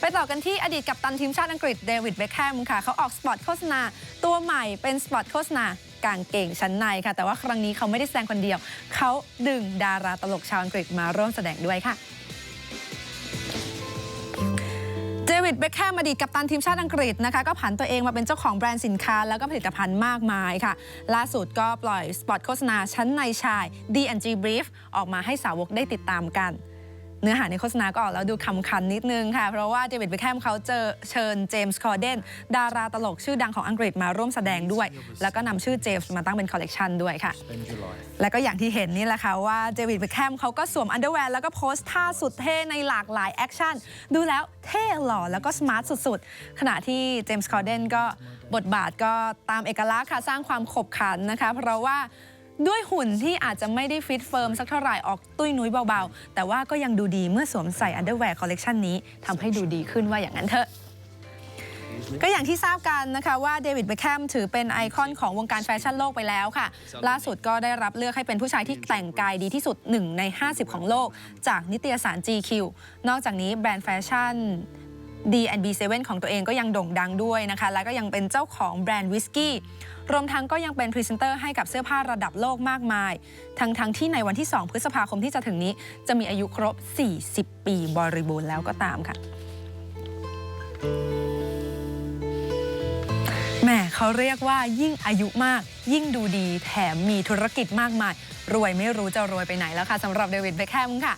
ไปต่อกันที่อดีตกัปตันทีมชาติอังกฤษเดวิดเบคแฮมค่ะเขาออกสปอตโฆษณาตัวใหม่เป็นสปอตโฆษณากางเกงชั้นในค่ะ แต่ว่าครั้งนี้เขาไม่ได้แสดงคนเดียว เขาดึงดาราตลกชาวอังกฤษมาร่วมแสดงด้วยค่ะเดวิดเบคแฮมอดีตกัปตันทีมชาติอังกฤษนะคะก็ผันตัวเองมาเป็นเจ้าของแบรนด์สินค้า แล้วก็ผลิตภัณฑ์มากมายค่ะ ล่าสุดก็ปล่อยสปอตโฆษณาชั้นในชาย D&G Brief ออกมาให้สาวกได้ติดตามกัน เนื้อหาในโฆษณาก็ออกแล้วดูคำคันนิดนึงค่ะ เพราะว่าเดวิดเบคแฮมเขาเจอเชิญเจมส์คอร์เดนดาราตลกชื่อดังของอังกฤษมาร่วมแสดงด้วย แล้วก็นำชื่อเจมส์มาตั้งเป็นคอลเลกชันด้วยค่ะ แล้วก็อย่างที่เห็นนี่แหละค่ะว่าเดวิดเบคแฮมเขาก็สวมอันเดอร์แวร์แล้วก็โพสท่าสุดเท่ในหลากหลายแอคชั่นดูแล้วเท่หล่อแล้วก็สมาร์ทสุดๆ ขณะที่เจมส์คอร์เดนก็บทบาทก็ตามเอกลักษณ์ค่ะสร้างความขบขันนะคะ เพราะว่า ด้วยหุ่นที่อาจจะไม่ได้ฟิตเฟิร์มสักเท่าไหร่ออกตุ้ยนุ้ยเบาๆ แต่ว่าก็ยังดูดีเมื่อสวมใส่อันเดอร์แวร์คอลเลกชันนี้ทำให้ดูดีขึ้นว่าอย่างนั้นเถอะก็อย่างที่ทราบกันนะคะว่าเดวิดเบคแฮมถือเป็นไอคอนของวงการแฟชั่นโลกไปแล้วค่ะ ล่าสุดก็ได้รับเลือกให้เป็นผู้ชายที่แต่งกายดีที่สุด 1 ใน 50 ของโลก จากนิตยสาร GQ นอกจากนี้แบรนด์แฟชั่น D&B7 ของตัวเองก็ยังโด่งดังด้วยนะคะ และก็ยังเป็นเจ้าของแบรนด์วิสกี้ รวมทั้งก็ยังเป็นพรีเซนเตอร์ให้กับเสื้อผ้าระดับโลกมากมาย ทั้งทั้งที่ในวันที่ 2 พฤษภาคมที่จะถึงนี้ จะมีอายุครบ 40 ปีบริบูรณ์แล้วก็ตามค่ะแหมเขาเรียกว่ายิ่งอายุมาก ยิ่งดูดีแถมมีธุรกิจมากมาย รวยไม่รู้จะรวยไปไหนแล้วค่ะสำหรับเดวิดเบคแฮมค่ะ